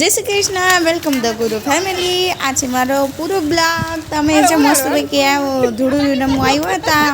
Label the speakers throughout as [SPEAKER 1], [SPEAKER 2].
[SPEAKER 1] જય Shri Krishna welcome the Guru family આ છે મારો પૂરો બ્લોગ તમે જે મસ્ત પૈકી આવો ધૂળું રમવા આવ્યા હતા.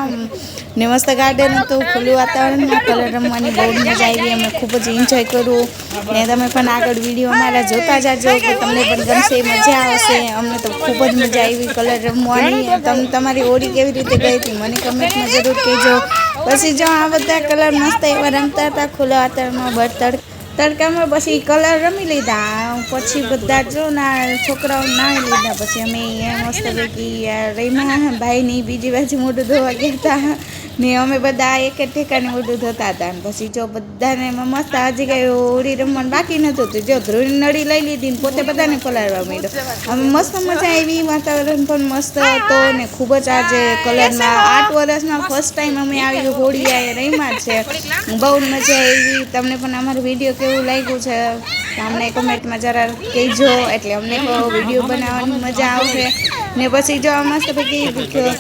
[SPEAKER 1] ને મસ્ત ગાર્ડન હતું ખુલ્લું વાતાવરણમાં કલર રમવાની બહુ મજા આવી. અમે ખૂબ જ એન્જોય કરું ને તમે પણ આગળ વીડિયો અમારા જોતા જાજો કે તમને પણ ગમશે મજા આવશે. અમને તો ખૂબ જ મજા આવી કલર રમવાની. તમે તમારી હોળી કેવી રીતે ગઈ હતી મને કમેન્ટમાં જરૂર કહેજો. પછી જો આ બધા કલર મસ્ત એવા રમતા હતા ખુલ્લા વાતાવરણમાં બળતડ તડકામાં પછી કલર રમી લીધા. પછી બધા જો ના, છોકરાઓ નાહી લીધા. પછી અમે મસ્ત પૈકી રહીમાં ભાઈની બીજી બાજુ મોઢું ધોવા ગયા હતા. ને અમે બધા એક જ ઠેકાને મોઢું થતા હતા ને પછી જો બધાને એમાં મસ્ત હજી કઈ હોળી રમવાનું બાકી નહોતું જો ધ્રુવી નળી લઈ લીધી ને પોતે બધાને પલાળવા માંડ્યો. અમે મસ્ત મજા આવી, વાતાવરણ પણ મસ્ત હતો ને ખૂબ જ આજે કલરમાં આઠ વર્ષમાં ફર્સ્ટ ટાઈમ અમે આવી હોળી આ રમ્યા છે. બહુ મજા આવી. તમને પણ અમારો વીડિયો કેવું લાગ્યું છે? અમને કોમેન્ટમાં જરા કહેજો, એટલે અમને વીડિયો બનાવવાની મજા આવશે. ને પછી જો મસ્ત પૈકી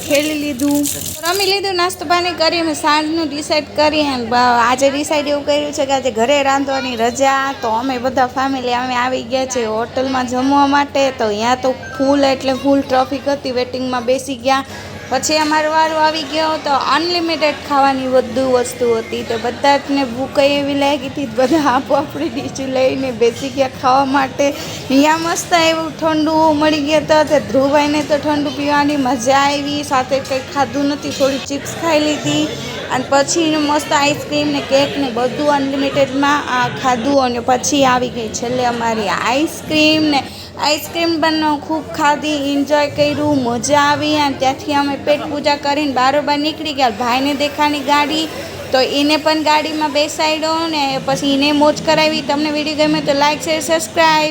[SPEAKER 1] ખેલી લીધું. રમી લીધું, નાસ્તો પાણી કરી અમે સાંજનું ડિસાઈડ કરી અને આજે ડિસાઈડ એવું કર્યું છે કે આજે ઘરે રાંધવાની રજા, તો અમે બધા ફેમિલી અમે આવી ગયા છે હોટલમાં જમવા માટે, તો અહીંયા તો ફૂલ એટલે ફૂલ ટ્રાફિક હતી વેટિંગમાં બેસી ગયા. પછી અમારો વારો આવી ગયો તો અનલિમિટેડ ખાવાની બધું વસ્તુ હતી તો બધાને ભૂખ એવી લાગી હતી બધા આપો આપણી ડીશ લઈને બેસી ગયા ખાવા માટે. અહીંયા મસ્ત એવું ઠંડુ મળી ગયા હતા તે ધ્રુવભાઈને તો ઠંડુ પીવાની મજા આવી. સાથે કંઈ ખાધું નથી, થોડી ચિપ્સ ખાઈ લીધી. અને પછી મસ્ત આઈસ્ક્રીમ ને કેક ને બધું અનલિમિટેડમાં ખાધું અને પછી આવી ગઈ છેલ્લે અમારી આઈસ્ક્રીમ ને આઈસ્ક્રીમ પણ ખૂબ ખાધી એન્જોય કર્યું, મજા આવી અને ત્યાંથી અમે પેટ પૂજા કરીને બારોબાર નીકળી ગયા. ભાઈને દેખાની ગાડી, તો એને પણ ગાડીમાં બેસાડ્યો ને પછી એને મોજ કરાવી. તમને વીડિયો ગમે તો લાઈક શેર સબસ્ક્રાઈબ